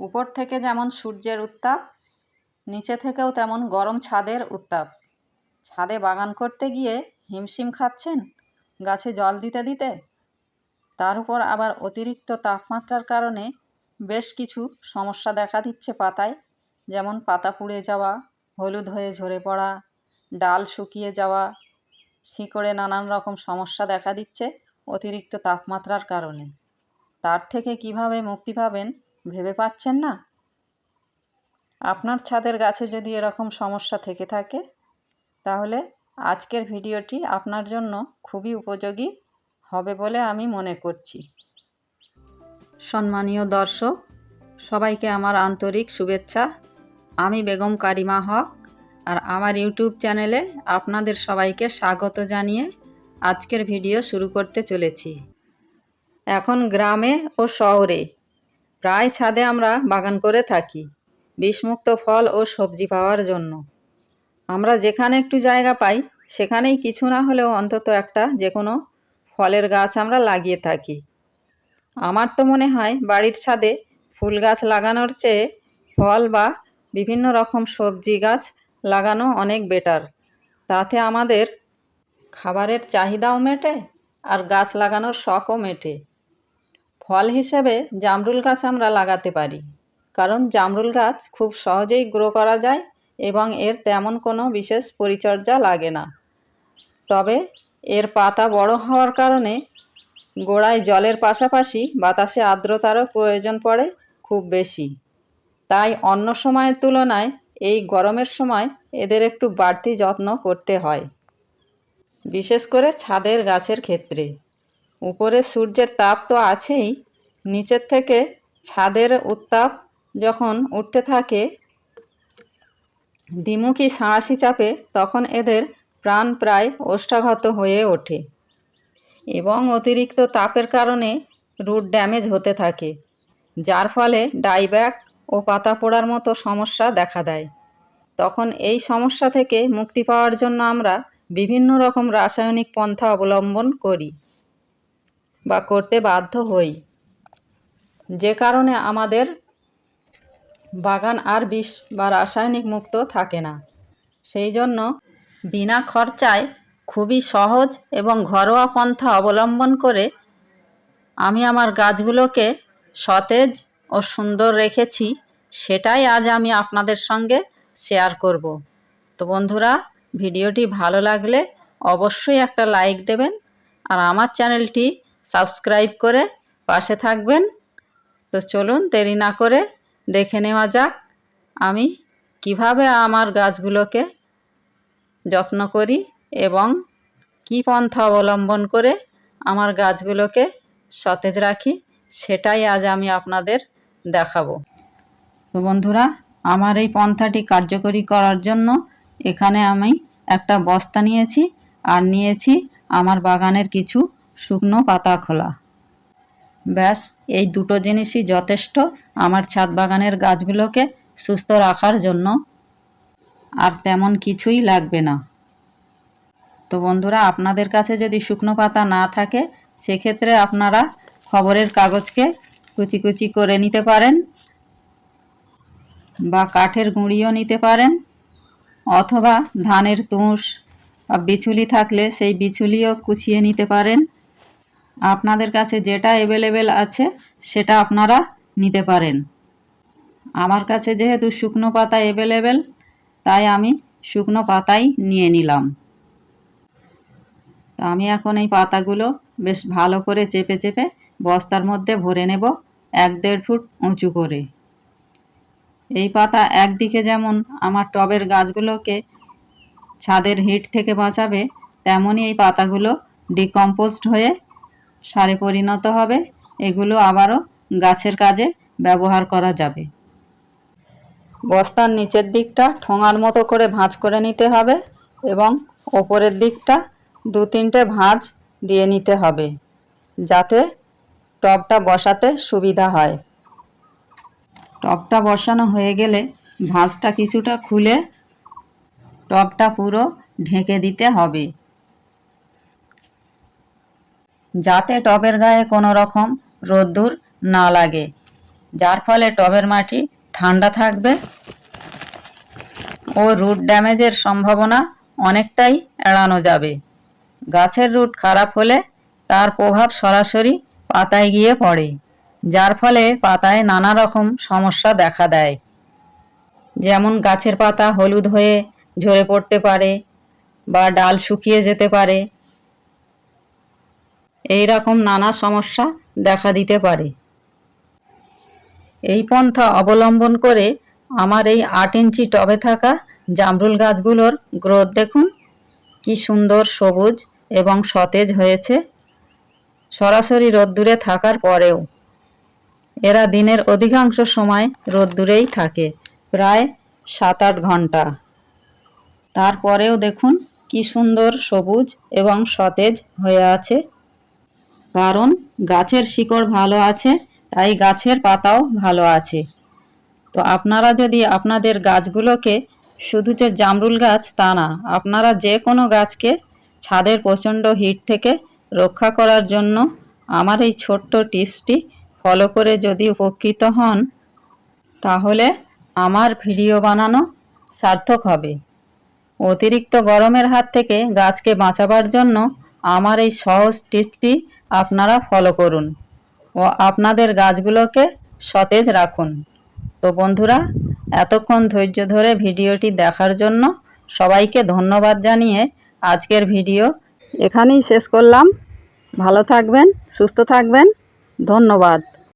উপর থেকে যেমন সূর্যের উত্তাপ, নিচে থেকেও তেমন গরম ছাদের উত্তাপ। ছাদে বাগান করতে গিয়ে হিমশিম খাচ্ছেন? গাছে জল দিতে দিতে? তার উপর আবার অতিরিক্ত তাপমাত্রার কারণে বেশ কিছু সমস্যা দেখা দিচ্ছে পাতায়, যেমন পাতা পুড়ে যাওয়া, হলুদ হয়ে ঝরে পড়া, ডাল শুকিয়ে যাওয়া, শিকড়ে নানান রকম সমস্যা দেখা দিচ্ছে অতিরিক্ত তাপমাত্রার কারণে। তার থেকে কীভাবে মুক্তি পাবেন ভেবে পাচ্ছেন না? আপনার ছাদের গাছে যদি এরকম সমস্যা থেকে থাকে, তাহলে আজকের ভিডিওটি আপনার জন্য খুবই উপযোগী হবে বলে আমি মনে করছি। সম্মানীয় দর্শক, সবাইকে আমার আন্তরিক শুভেচ্ছা। আমি বেগম কারিমা হক আর আমার ইউটিউব চ্যানেলে আপনাদের সবাইকে স্বাগত জানিয়ে আজকের ভিডিও শুরু করতে চলেছি। এখন গ্রামে ও শহরে প্রায় ছাদে আমরা বাগান করে থাকি, বিষমুক্ত ফল ও সবজি পাওয়ার জন্য। আমরা যেখানে একটু জায়গা পাই, সেখানেই কিছু না হলেও অন্তত একটা যে কোনো ফলের গাছ আমরা লাগিয়ে থাকি। আমার তো মনে হয় বাড়ির ছাদে ফুল গাছ লাগানোর চেয়ে ফল বা বিভিন্ন রকম সবজি গাছ লাগানো অনেক বেটার। তাতে আমাদের খাবারের চাহিদাও মেটে আর গাছ লাগানোর শখও মেটে। ফল হিসেবে জামরুল গাছ আমরা লাগাতে পারি। কারণ জামরুল গাছ খুব সহজেই গ্রো করা যায় এবং এর তেমন কোনো বিশেষ পরিচর্যা লাগে না। তবে এর পাতা বড় হওয়ার কারণে গোড়ায় জলের পাশাপাশি বাতাসে আর্দ্রতারও প্রয়োজন পড়ে খুব বেশি। তাই অন্য সময়ের তুলনায় এই গরমের সময় এদের একটু বাড়তি যত্ন করতে হয়। বিশেষ করে ছাদের গাছের ক্ষেত্রে। উপরে সূর্যের তাপ তো আছেই, নিচের থেকে ছাদের উত্তাপ যখন উঠতে থাকে, দ্বিমুখী সাঁড়াশি চাপে তখন এদের প্রাণ প্রায় ওষ্ঠাঘাত হয়ে ওঠে এবং অতিরিক্ত তাপের কারণে রুট ড্যামেজ হতে থাকে, যার ফলে ডাইব্যাক ও পাতা পোড়ার মতো সমস্যা দেখা দেয়। তখন এই সমস্যা থেকে মুক্তি পাওয়ার জন্য আমরা বিভিন্ন রকম রাসায়নিক পন্থা অবলম্বন করি। বা করতে বাধ্য হই। যে কারণে আমাদের বাগান আর বিষ বা রাসায়নিক মুক্ত থাকে না। সেই জন্য বিনা খরচায় খুবই সহজ এবং ঘরোয়া পন্থা অবলম্বন করে আমি আমার গাছগুলোকে সতেজ ও সুন্দর রেখেছি, সেটাই আজ আমি আপনাদের সঙ্গে শেয়ার করব। তো বন্ধুরা, ভিডিওটি ভালো লাগলে অবশ্যই একটা লাইক দেবেন আর আমার চ্যানেলটি সাবস্ক্রাইব করে পাশে থাকবেন। তো চলুন দেরি না করে দেখে নেওয়া যাক আমি কীভাবে আমার গাছগুলোকে যত্ন করি এবং কি পন্থা অবলম্বন করে আমার গাছগুলোকে সতেজ রাখি, সেটাই আজ আমি আপনাদের দেখাবো। তো বন্ধুরা, আমার এই পন্থাটি কার্যকরী করার জন্য এখানে আমি একটা বস্তা নিয়েছি, আর নিয়েছি আমার বাগানের কিছু শুকনো পাতা খোলা। ব্যাস, এই দুটো জিনিসই যথেষ্ট আমার ছাদ বাগানের গাছগুলোকে সুস্থ রাখার জন্য। আর তেমন কিছুই লাগবে না। তো বন্ধুরা, আপনাদের কাছে যদি শুকনো পাতা না থাকে, সেক্ষেত্রে আপনারা খবরের কাগজকে কুচি কুচি করে নিতে পারেন বা কাঠের গুঁড়িও নিতে পারেন অথবা ধানের তুষ বা বিচুলি থাকলে সেই বিচুলিও কুচিয়ে নিতে পারেন। আপনাদের কাছে যেটা অ্যাভেলেবেল আছে, সেটা আপনারা নিতে পারেন। আমার কাছে যেহেতু শুকনো পাতা অ্যাভেলেবেল তাই আমি শুকনো পাতাই নিয়ে নিলাম। তা আমি এখন এই পাতাগুলো বেশ ভালো করে চেপে চেপে বস্তার মধ্যে ভরে নেব এক দেড় ফুট উঁচু করে। এই পাতা একদিকে যেমন আমার টবের গাছগুলোকে ছাদের হিট থেকে বাঁচাবে তেমনই এই পাতাগুলো ডিকম্পোস্ট হয়ে সারে পরিণত হবে, এগুলো আবারও গাছের কাজে ব্যবহার করা যাবে। বস্তার নিচের দিকটা ঠোঙার মতো করে ভাঁজ করে নিতে হবে এবং ওপরের দিকটা দু তিনটে ভাঁজ দিয়ে নিতে হবে, যাতে টবটা বসাতে সুবিধা হয়। টবটা বসানো হয়ে গেলে ভাঁজটা কিছুটা খুলে টবটা পুরো ঢেকে দিতে হবে। যাতে টবের গায়ে কোনো রকম রোদ্দুর না লাগে, যার ফলে টবের মাটি ঠান্ডা থাকবে ও রুট ড্যামেজের সম্ভাবনা অনেকটাই এড়ানো যাবে। গাছের রুট খারাপ হলে তার প্রভাব সরাসরি পাতায় গিয়ে পড়ে, যার ফলে পাতায় নানা রকম সমস্যা দেখা দেয়। যেমন গাছের পাতা হলুদ হয়ে ঝরে পড়তে পারে বা ডাল শুকিয়ে যেতে পারে এই রকম নানা সমস্যা দেখা দিতে পারে। এই পন্থা অবলম্বন করে আমার এই আট ইঞ্চি টবে থাকা জামরুল গাছগুলোর গ্রোথ দেখুন, কি সুন্দর সবুজ এবং সতেজ হয়েছে। সরাসরি রোদ্দুরে থাকার পরেও এরা দিনের অধিকাংশ সময় রোদ্দুরেই থাকে, প্রায় সাত আট ঘণ্টা। তারপরেও দেখুন, কি সুন্দর সবুজ এবং সতেজ হয়ে আছে। কারণ গাছের শিকড় ভালো আছে, তাই গাছের পাতাও ভালো আছে। তো আপনারা যদি আপনাদের গাছগুলোকে শুধু যে জামরুল গাছ তা না, আপনারা যে কোনো গাছকে ছাদের প্রচণ্ড হিট থেকে রক্ষা করার জন্য আমার এই ছোট্ট টিপসটি ফলো করে যদি উপকৃত হন, তাহলে আমার ভিডিও বানানো সার্থক হবে। অতিরিক্ত গরমের হাত থেকে গাছকে বাঁচাবার জন্য আমার এই সহজ টিপটি আপনারা ফলো করুন ও আপনাদের গাছগুলোকে সতেজ রাখুন। তো বন্ধুরা, এতক্ষণ ধৈর্য ধরে ভিডিওটি দেখার জন্য সবাইকে ধন্যবাদ জানিয়ে আজকের ভিডিও এখানেই শেষ করলাম। ভালো থাকবেন, সুস্থ থাকবেন। ধন্যবাদ।